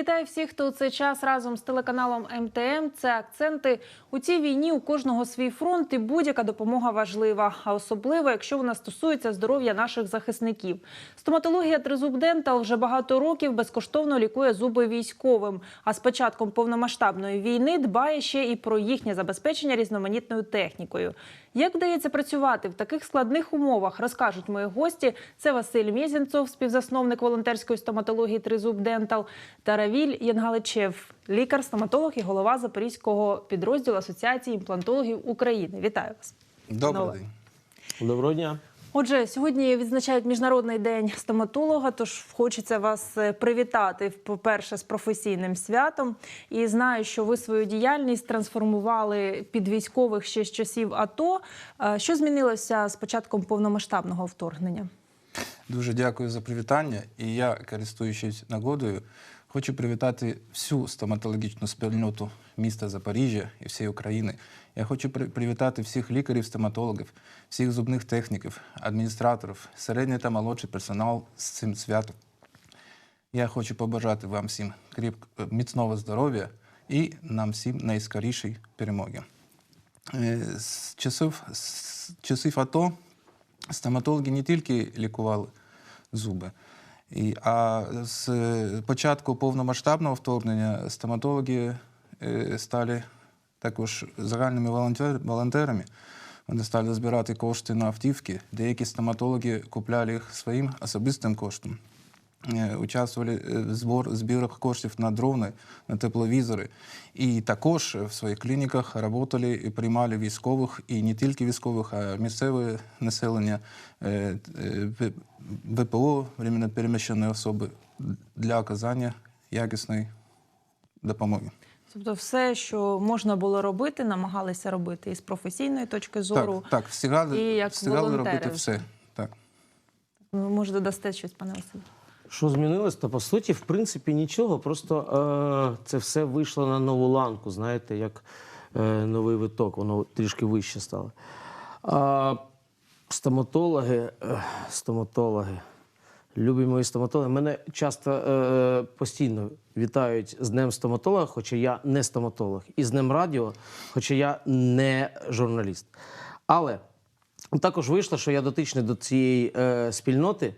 Вітаю всіх, хто у цей час разом з телеканалом МТМ. Це акценти у цій війні. У кожного свій фронт і будь-яка допомога важлива, а особливо, якщо вона стосується здоров'я наших захисників. Стоматологія Тризуб Дентал вже багато років безкоштовно лікує зуби військовим. А з початком повномасштабної війни дбає ще і про їхнє забезпечення різноманітною технікою. Як вдається працювати в таких складних умовах, розкажуть мої гості. Це Василь Мєзінцов, співзасновник волонтерської стоматології Тризуб Дентал, та Равіль Янгаличев, лікар-стоматолог і голова Запорізького підрозділу Асоціації імплантологів України. Вітаю вас. Добрий день. Доброго дня. Отже, сьогодні відзначають міжнародний день стоматолога. Тож хочеться вас е, привітати по-перше з професійним святом. І знаю, що ви свою діяльність трансформували під військових ще з часів АТО. Е, Що змінилося з початком повномасштабного вторгнення? Дуже дякую за привітання. І я, користуючись нагодою, хочу привітати всю стоматологічну спільноту міста Запоріжжя і всієї України. Я хочу при- привітати всіх лікарів, стоматологів, всіх зубних техніків, адміністраторів, середній та молодший персонал з цим святом. Я хочу побажати вам всім кріп... міцного здоров'я і нам всім найскорішої перемоги. Е, З часів, з часів АТО стоматологи не тільки лікували зуби, і, а з початку повномасштабного вторгнення стоматологи е, стали також загальними волонтер, волонтерами. Вони стали збирати кошти на автівки. Деякі стоматологи купляли їх своїм особистим коштом. Е, Участвували е, в збор, збірах коштів на дрони, на тепловізори. І також в своїх клініках працювали і приймали військових, і не тільки військових, а місцеве населення, е, ВПО, временно переміщені особи для оказання якісної допомоги. Тобто, все, що можна було робити, намагалися робити і з професійної точки зору. Так, так, встигали, і як встигали волонтери робити все. Так. Ви може додасте щось, пане Василю? Що змінилось? Та по суті, в принципі, нічого. Просто е, це все вийшло на нову ланку, знаєте, як е, новий виток, воно трішки вище стало. А, стоматологи, е, стоматологи, любі мої стоматологи, мене часто е, постійно вітають з Днем стоматолога, хоча я не стоматолог, і з Днем радіо, хоча я не журналіст. Але також вийшло, що я дотичний до цієї е, спільноти.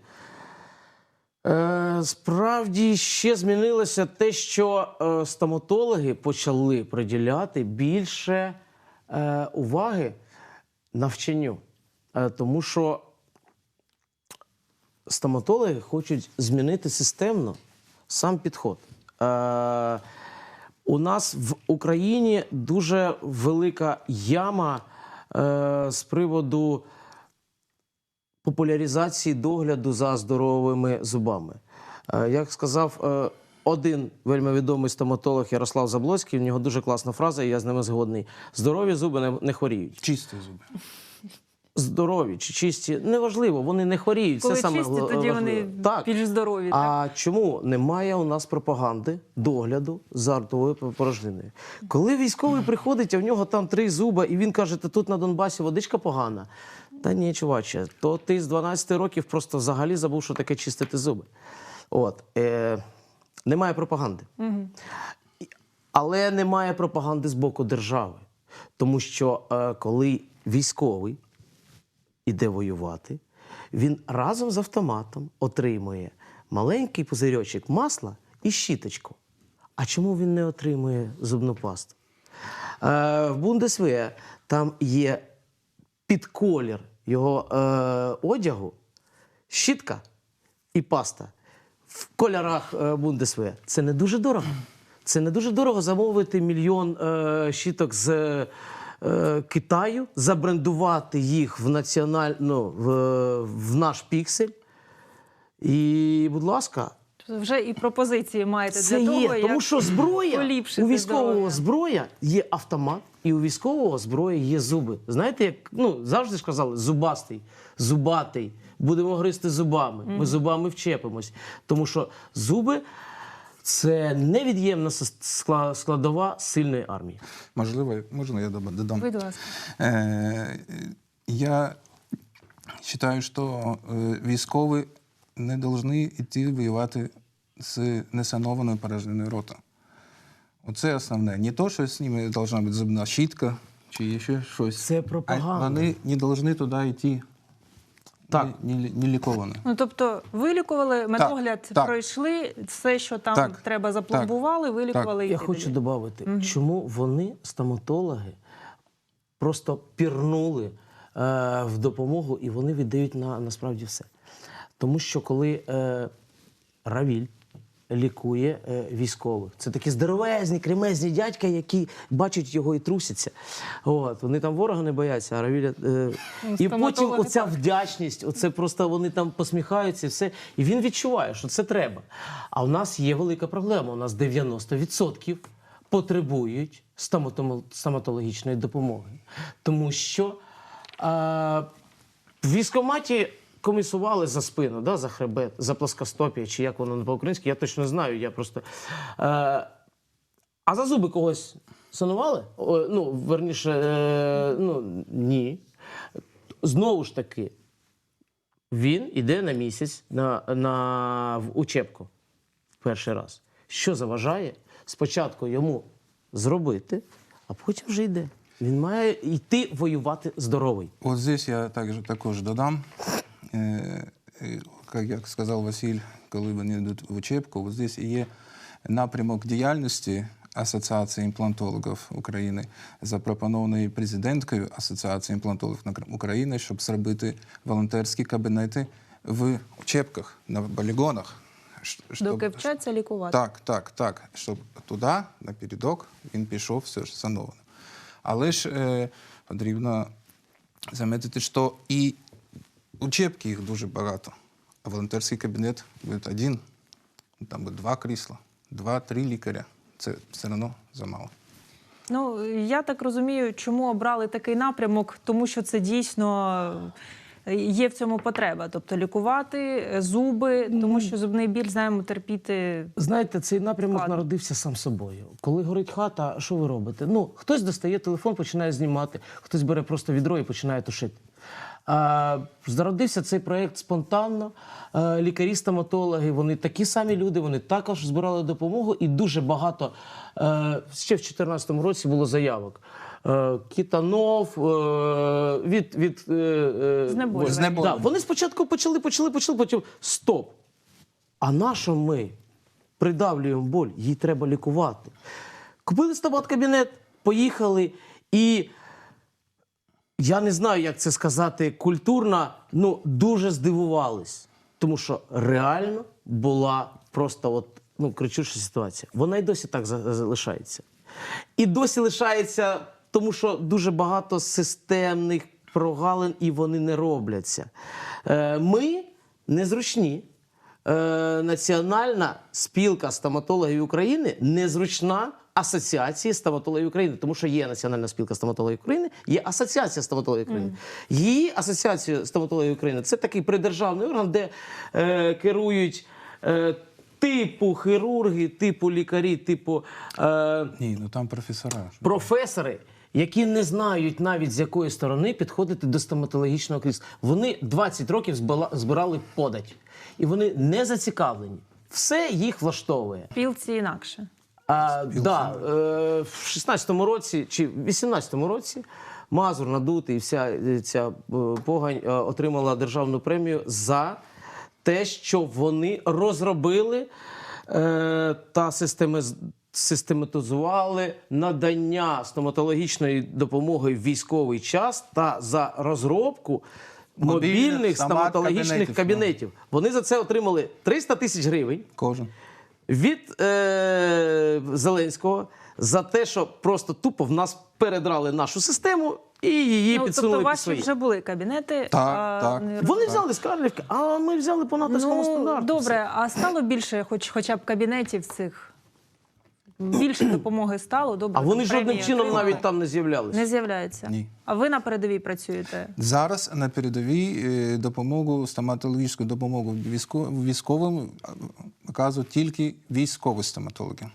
Е, справді ще змінилося те, що е, стоматологи почали приділяти більше е, уваги навчанню. Е, тому що стоматологи хочуть змінити системно сам підход. Е, у нас в Україні дуже велика яма е, з приводу популяризації догляду за здоровими зубами. Е, Як сказав е, один вельми відомий стоматолог Ярослав Заблоцький, у нього дуже класна фраза, і я з ними згодний. Здорові зуби не, не хворіють. Чисті зуби. Здорові чи чисті, неважливо, вони не хворіють. Коли Це саме чисті, гла- тоді важливо. вони так. більш здорові. так? А чому немає у нас пропаганди догляду за ртовою порожниною? Коли військовий приходить, а в нього там три зуба, і він каже, «Та тут на Донбасі водичка погана. Та ні, чуваче, то ти з 12 років просто взагалі забув, що таке чистити зуби. От. Е, немає пропаганди. І- Але немає пропаганди з боку держави. Тому що е, коли військовий іде воювати, він разом з автоматом отримує маленький пузирьочок масла і щіточку. А чому він не отримує зубну пасту? Е, в Бундесве там є під колір його е, одягу щітка і паста в кольорах е, Бундесве. Це не дуже дорого. Це не дуже дорого замовити мільйон е, щіток з е, Китаю, забрендувати їх в національ... ну, в, в наш піксель. І, будь ласка, Вже і пропозиції маєте це для того, є, тому як що зброя у військового здоров'я. зброя є автомат, і у військового зброя є зуби. Знаєте, як ну завжди ж казали, зубастий, зубатий. Будемо гризти зубами. Ми зубами вчепимось. Тому що зуби це невід'ємна сос- скла- складова сильної армії. Можливо, можна я доба- додам? Будь ласка. Э, Я считаю, что э, військові не должны идти воевать з несанованою порожниною рота. Оце основне. Не то, що з ними должна бути зубна щітка чи ще щось. Це А пропаганда. вони не повинні туди йти Так. не, не, не ліковане. Ну тобто вилікували, медогляд так. пройшли, все, що там Так, треба, запломбували, вилікували. і Я хочу додати, додати, чому вони, стоматологи, просто пірнули е, в допомогу і вони віддають на, насправді все. Тому що коли е, Равіль лікує е, військових, це такі здоровезні, кремезні дядька, які бачать його і трусяться. От, вони там ворога не бояться, а Равіля. Е, Ну, і потім оця вдячність, оце просто вони там посміхаються, і все. І він відчуває, що це треба. А у нас є велика проблема. У нас 90% потребують стоматологічної допомоги. Тому що е, в військкоматі комісували за спину, да, за хребет, за плоскостопія, чи як воно по-українськи, я точно знаю. Я просто. Е, а за зуби когось санували? О, ну, верніше, е, ну, ні. Знову ж таки, він іде на місяць на, на, в учебку перший раз. Що заважає спочатку йому зробити, а потім вже йде. Він має йти воювати здоровий. Вот здесь я также також додам, э, э, как я сказав Василь, коли вони йдуть в учебку, вот здесь є напрямок діяльності Асоціації імплантологів України, запропонований президенткою Асоціації імплантологів України, щоб зробити волонтерські кабінети в учебках, на полігонах. Доки вчаться лікувати. так, так, так. Щоб туди, напередок, він пішов все ж сановано. Але ж е, потрібно замітити, що і учебки їх дуже багато, а волонтерський кабінет буде один, там буде два крісла, два-три лікаря. Це все одно замало. Ну я так розумію, чому обрали такий напрямок, тому що це дійсно. е, Є в цьому потреба, тобто лікувати е, зуби, тому що зубний біль знаємо терпіти. Знаєте, цей напрямок Ладно. народився сам собою. Коли горить хата, що ви робите? Ну, хтось достає телефон, починає знімати, хтось бере просто відро і починає тушити. А, зародився цей проєкт спонтанно. Лікарі-стоматологи, вони такі самі люди, вони також збирали допомогу, і дуже багато е, ще в 2014 році було заявок. Е, Кітанов е, від, від е, е, Знеболювання. Да, вони спочатку почали, почали, почали, потім стоп. А на що ми придавлюємо боль? Їй треба лікувати. Купили стомат-кабінет, поїхали, і я не знаю, як це сказати культурно, ну дуже здивувались. Тому що реально була просто от, ну, кричуща ситуація. Вона і досі так залишається. І досі лишається, тому що дуже багато системних прогалин, і вони не робляться. Е, ми незручні. Е, Національна спілка стоматологів України незручна асоціації стоматологів України, тому що є Національна спілка стоматологів України, є Асоціація стоматологів України. Її асоціація стоматологів України це такий придержавний орган, де е, керують. Е, Типу хірурги, типу лікарі, типу е, Ні, ну там професора. професори, які не знають навіть з якої сторони підходити до стоматологічного крісла. Вони 20 років збирали подать, і вони не зацікавлені. Все їх влаштовує. Пілці інакше. А, да, е, в 16-му році чи в 18-му році Мазур надутий і вся е, ця е, погань е, отримала державну премію за те, що вони розробили е, та системиз- систематизували надання стоматологічної допомоги в військовий час та за розробку Мобільних мобільних стоматологічних стомат-кабінетів. кабінетів. Вони за це отримали 300 тисяч гривень Кожен. Від е, Зеленського за те, що просто тупо в нас передрали нашу систему і її ну, підсунули тобто під ваші свої. вже були кабінети. Так, а так. не Вони взяли з Карлівки, а ми взяли по натовському Ну, стандарту. добре, а стало більше, хоч хоча б кабінетів цих. Більше допомоги стало. Добре, А вони там жодним чином отримали. навіть там не з'являлися. не з'являються. Ні. А ви на передовій працюєте? Зараз на передовій е, допомогу, стоматологічну допомогу військовим е, оказують тільки військові стоматологи.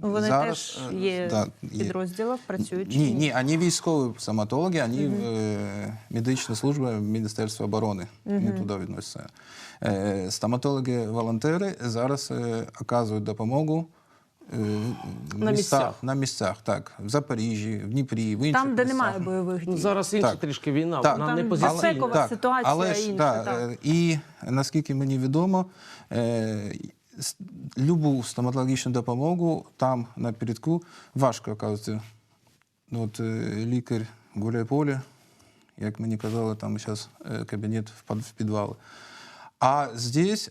Вони зараз, теж е, є да, в підрозділах, працюють Ні, ні, вони військові стоматологи, вони е, медична служба Міністерства оборони. Вони туди відносяться. Е, стоматологи-волонтери зараз е, оказують допомогу. Е, На місцях. На місцях, так. В Запоріжжі, в Дніпрі, в інших Там, де місцях. немає бойових дій. Ну, зараз інша Так. трішки війна, Так. вона Там не безпекова позиційна. Так. ситуація але ж, інша, да, так. е, І наскільки мені відомо, е, любу стоматологічну допомогу там напередку важко оказувати. От е, лікар гуляє поле, як мені казали, там зараз кабінет в під- в підвалі. А здесь,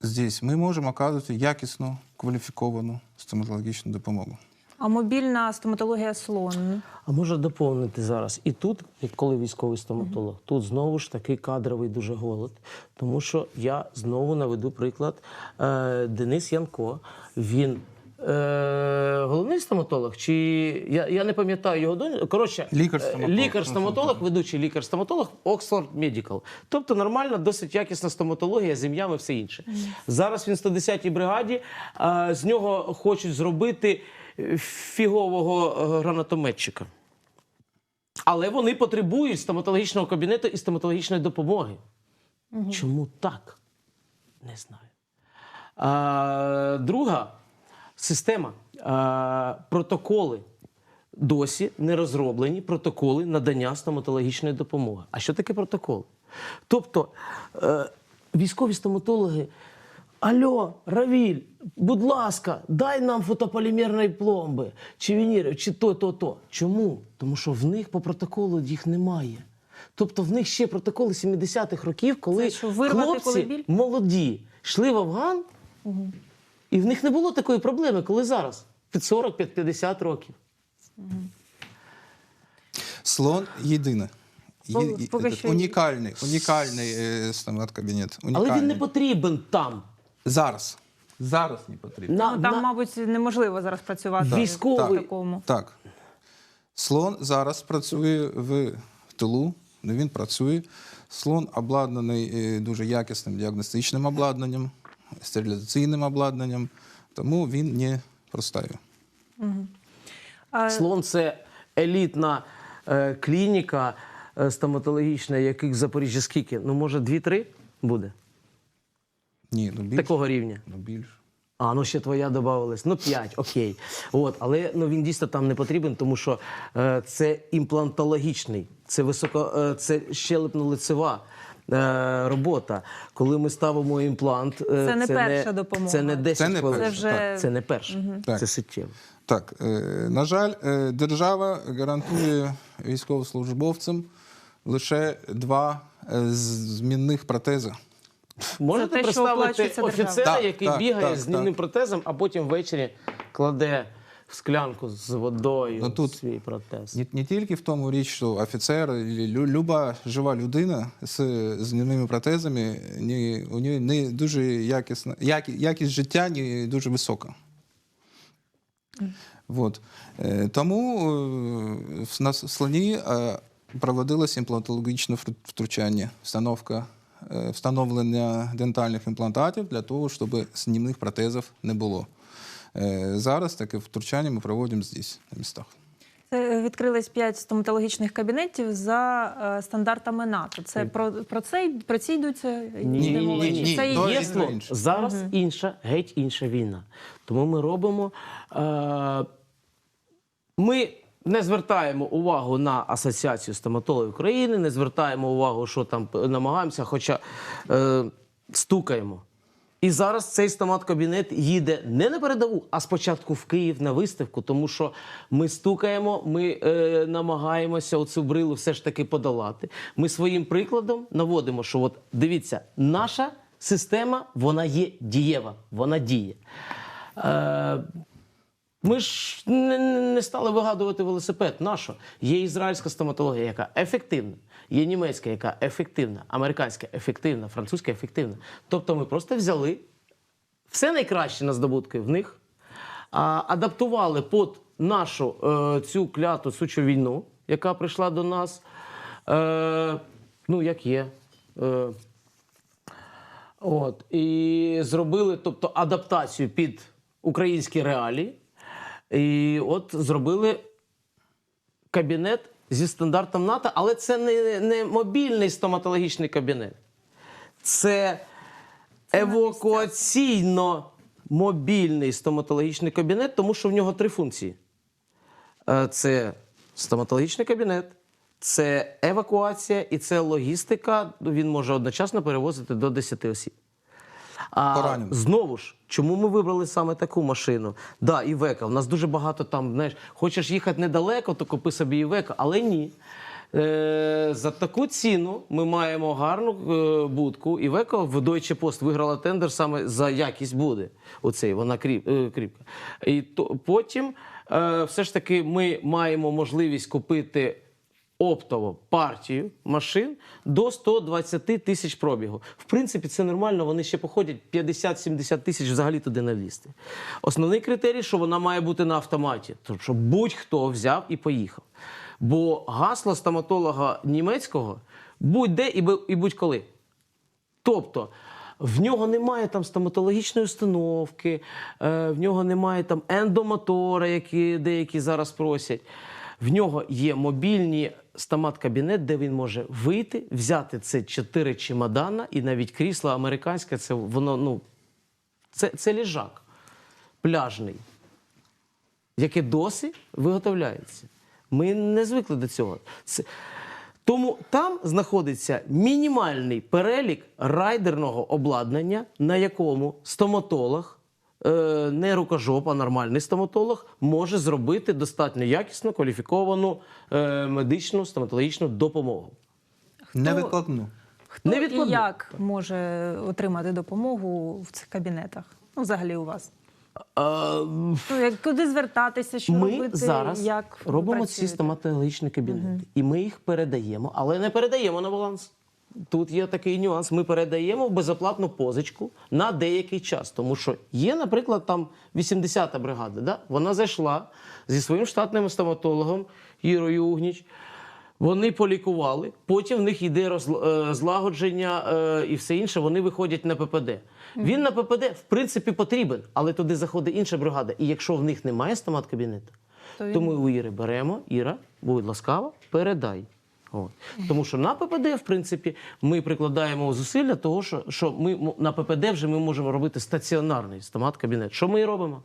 здесь ми можемо оказувати якісну, кваліфіковану стоматологічну допомогу. А мобільна стоматологія слон. А може доповнити зараз. І тут, як коли військовий стоматолог, тут знову ж таки кадровий дуже голод. Тому що я знову наведу приклад е, Денис Янко. Він е, головний стоматолог, чи я, я не пам'ятаю його донь. Коротше, Лікар-стоматолог. е, лікар-стоматолог, ведучий лікар-стоматолог Oxford Medical. Тобто нормальна, досить якісна стоматологія з ім'ями, все інше. Зараз він в 110-й бригаді. е, з нього хочуть зробити е, фігового е, гранатометчика. Але вони потребують стоматологічного кабінету і стоматологічної допомоги. Чому так? Не знаю. А, друга система. А, протоколи. Досі не розроблені протоколи надання стоматологічної допомоги. А що таке протокол? Тобто е, військові стоматологи. Альо, Равіль, будь ласка, дай нам фотополімерної пломби, чи вінірів, чи то, то, то. Чому? Тому що в них по протоколу їх немає. Тобто в них ще протоколи 70-х років, коли Це що, вирвати, хлопці коли молоді йшли в Афган, і в них не було такої проблеми, коли зараз. Під 40, під 50 років. Слон єдине. Є- є- поки що- унікальний, унікальний е, стомат-кабінет. Але він не потрібен там. Зараз. Зараз не потрібно. На, Ну, там, на- мабуть, неможливо зараз працювати Військовий- в такому. Так. Слон зараз працює в тилу, він працює. Слон обладнаний е, дуже якісним діагностичним обладнанням, стерилізаційним обладнанням, тому він не простає. А, Слон це елітна е, клініка е, стоматологічна, яких в Запоріжжі скільки? Ну, може, 2-3 буде Ні, ну більше. такого рівня. Ну, більше. А, ну ще твоя додавалась. Ну, 5, окей. От, але ну, він дійсно там не потрібен, тому що е, це імплантологічний, це високо, е, це щелепно-лицева. Е, Робота, коли ми ставимо імплант, е, Це не перша допомога. Це не 10 Це не хвилин. перша, Це вже- Так, це не перша, Так. це суттєво. Так, е, на жаль, е, держава гарантує військовослужбовцям лише два е, змінних протези. Можете те, що представити офіцера, державою. який Так, бігає так, з так. протезом, а потім ввечері кладе в склянку з водою Ну, тут свій протез. Не, не тільки в тому річ, що офіцер, люба жива людина з змінними протезами, ні, у неї не дуже якісна, які, якість життя не дуже висока. Вот. Е, Тому е, в нас в слоні е, проводилось імплантологічне втручання, встановка, встановлення дентальних імплантатів для того, щоб знімних протезів не було. Е, Зараз таке втручання ми проводимо здесь, на містах. Це відкрились п'ять стоматологічних кабінетів за е, стандартами НАТО. Це про, про це про ці йдуться Ні, ні, ні, ні. це є є? Є Єсно інше. Зараз інша, геть інша війна. Тому ми робимо. Е, ми не звертаємо увагу на Асоціацію стоматологів України, не звертаємо увагу, що там намагаємося, хоча е, стукаємо. І зараз цей стомат-кабінет їде не на передову, а спочатку в Київ на виставку, тому що ми стукаємо, ми е, намагаємося оцю брилу все ж таки подолати. Ми своїм прикладом наводимо, що от дивіться, наша система вона є дієва, вона діє. Е, ми ж не, не стали вигадувати велосипед. Нащо? Є ізраїльська стоматологія, яка ефективна, є німецька, яка ефективна, американська ефективна, французька ефективна. Тобто ми просто взяли все найкраще на здобутки в них, адаптували під нашу е, цю кляту сучу війну, яка прийшла до нас. Е, ну, як є. Е, От, і зробили тобто, адаптацію під українські реалії. І от зробили кабінет зі стандартом НАТО, але це не, не мобільний стоматологічний кабінет. Це евакуаційно мобільний стоматологічний кабінет, тому що в нього три функції: Е, це стоматологічний кабінет, це евакуація і це логістика. Він може одночасно перевозити до 10 осіб. А Поранених. знову ж, чому ми вибрали саме таку машину? Да, Івека. У нас дуже багато там, знаєш, хочеш їхати недалеко, то купи собі Івека, але ні. Е, за таку ціну ми маємо гарну е, будку. Івеко в Deutsche Post виграла тендер саме за якість буде. Оцей, вона кріп, е, кріпка. І то, потім е, все ж таки ми маємо можливість купити оптово партію машин до 120 тисяч пробігу. В принципі, це нормально, вони ще походять 50-70 тисяч взагалі туди не влізти. Основний критерій, що вона має бути на автоматі, тобто щоб будь-хто взяв і поїхав. Бо гасло стоматолога німецького будь-де і будь-коли. Тобто в нього немає там стоматологічної установки, е, в нього немає там ендомотора, які деякі зараз просять. В нього є мобільні стомат-кабінет, де він може вийти, взяти це чотири чемодана і навіть крісло американське, це воно, ну, це, це ліжак пляжний, яке досі виготовляється. Ми не звикли до цього. Це... Тому там знаходиться мінімальний перелік райдерного обладнання, на якому стоматолог, не рукожоп, а нормальний стоматолог, може зробити достатньо якісно кваліфіковану е, медичну стоматологічну допомогу. Невикладну. Хто і як може отримати допомогу в цих кабінетах? Ну, взагалі у вас. Е, Ну, як, куди звертатися, що ми робити, зараз як робимо ці стоматологічні кабінети, і ми їх передаємо, але не передаємо на баланс. Тут є такий нюанс. Ми передаємо безоплатну позичку на деякий час. Тому що є, наприклад, там 80-та бригада. Да? Вона зайшла зі своїм штатним стоматологом Ірою Угніч. Вони полікували, потім в них йде розл- е, злагодження е, і все інше. Вони виходять на ППД. Він на ППД в принципі потрібен, але туди заходить інша бригада. І якщо в них немає стомат-кабінету, То він- то ми у Іри беремо. Іра, будь ласкава, передай. От. Тому що на ППД, в принципі, ми прикладаємо зусилля того, що, що ми на ППД вже ми можемо робити стаціонарний стомат-кабінет. Що ми і робимо?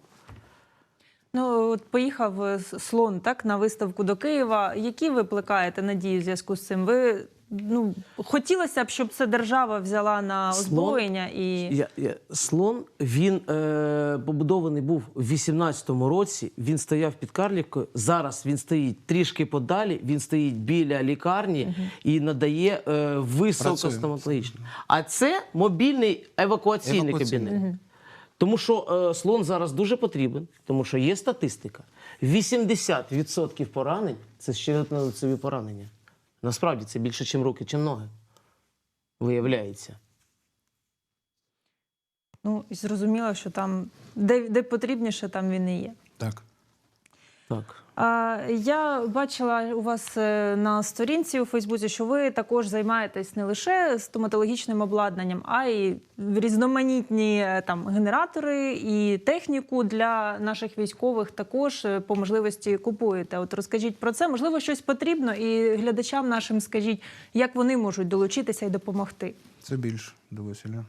Ну, от поїхав е, слон так на виставку до Києва. Які ви плекаєте надії в зв'язку з цим? Ви ну хотілося б, щоб це держава взяла на Слон- озброєння і Я, я, слон він е, побудований був в 18-му році. Він стояв під Карлівкою. Зараз він стоїть трішки подалі. Він стоїть біля лікарні і надає е, високостоматологічно. А це мобільний евакуаційний, Евакуаційний. кабінет. Тому що е, слон зараз дуже потрібен, тому що є статистика. 80% поранень це ще на лицеві поранення. Насправді це більше, чим руки, чим ноги. Виявляється. ну і зрозуміло, що там де, де потрібніше, там він і є. Так. Так. А, я бачила у вас е, на сторінці у Фейсбуці, що ви також займаєтесь не лише стоматологічним обладнанням, а й різноманітні е, там генератори і техніку для наших військових також е, по можливості купуєте. От розкажіть про це. Можливо, щось потрібно, і глядачам нашим скажіть, як вони можуть долучитися і допомогти. Це більше до Василя.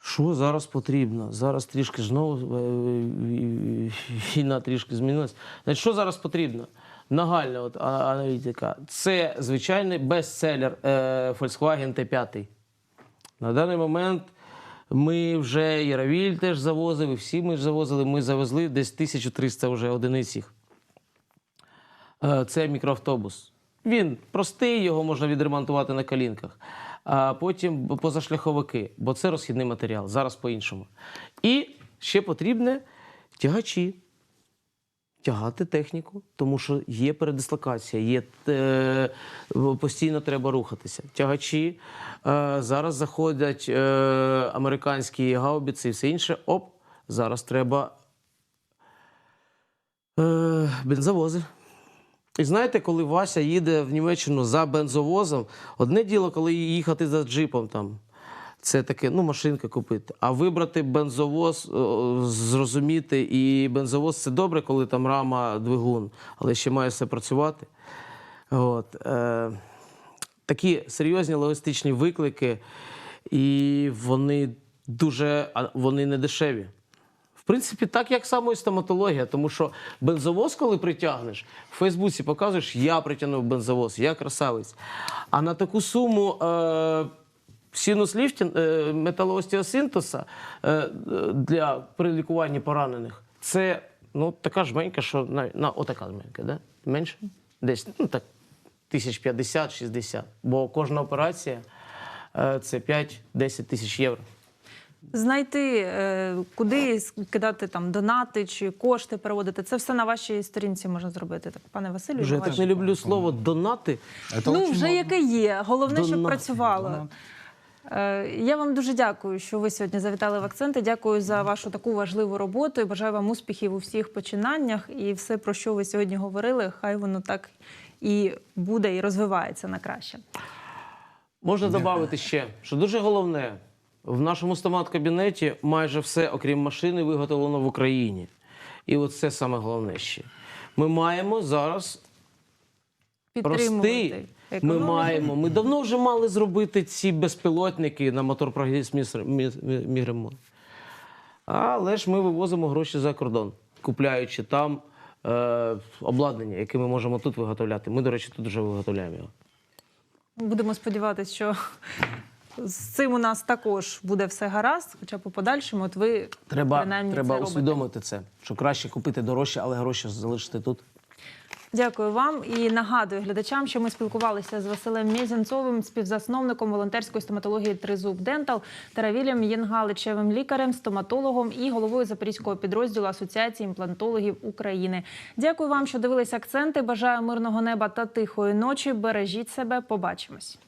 Що зараз потрібно? Зараз трішки знову е, е, війна трішки змінилась. Значить, що зараз потрібно? Нагальна от, аналітика. Це звичайний бестселер е, Volkswagen T5. На даний момент ми вже і теж завозили, всі ми завозили. Ми завезли десь 1300 вже одиниць їх. Е, Це мікроавтобус. Він простий, його можна відремонтувати на колінках. А потім позашляховики, бо це розхідний матеріал. Зараз по-іншому. І ще потрібне тягачі. Тягати техніку, тому що є передислокація, є е, постійно треба рухатися. Тягачі е, зараз заходять е, американські гаубіці і все інше. Оп, зараз треба е, бензовози. І знаєте, коли Вася їде в Німеччину за бензовозом, одне діло, коли їхати за джипом там. Це таке, ну, машинка купити. А вибрати бензовоз, зрозуміти, і бензовоз це добре, коли там рама, двигун, але ще має все працювати. От, е, такі серйозні логістичні виклики, і вони дуже вони не дешеві. Принципі, так як само і стоматологія, тому що бензовоз, коли притягнеш, в Фейсбуці показуєш, я притягнув бензовоз, я красавець. А на таку суму е, синус ліфтін, е, металоостеосинтеза е, для при лікуванні поранених, це ну, така жменька, що на, на отака жменька, да? менше? Десь ну, так, тисяч 50-60. Бо кожна операція е, це 5-10 тисяч євро. Знайти, е, куди кидати там донати чи кошти переводити, це все на вашій сторінці можна зробити. Так, пане Василю, Вже я так не люблю слово донати. Это Ну, вже яке є. Головне, щоб Донати. працювало. Е, Я вам дуже дякую, що ви сьогодні завітали в акценти. Дякую за вашу таку важливу роботу і бажаю вам успіхів у всіх починаннях. І все, про що ви сьогодні говорили, хай воно так і буде, і розвивається на краще. Можна додати ще, що дуже головне, в нашому стомат-кабінеті майже все, окрім машини, виготовлено в Україні. І от це саме головне ще. Ми маємо зараз рости. Ми маємо. Ми давно вже мали зробити ці безпілотники на мотор прогрес мігремо. Але ж ми вивозимо гроші за кордон, купляючи там е, обладнання, яке ми можемо тут виготовляти. Ми, до речі, тут вже виготовляємо його. Будемо сподіватися, що з цим у нас також буде все гаразд, хоча по подальшому, от ви Треба, принаймні треба це робите. усвідомити це, що краще купити дорожче, але гроші залишити тут. Дякую вам і нагадую глядачам, що ми спілкувалися з Василем Мєзінцовим, співзасновником волонтерської стоматології Тризуб Дентал та Равілем Єнгаличевим лікарем, стоматологом і головою запорізького підрозділу Асоціації імплантологів України. Дякую вам, що дивилися акценти. Бажаю мирного неба та тихої ночі. Бережіть себе. Побачимось.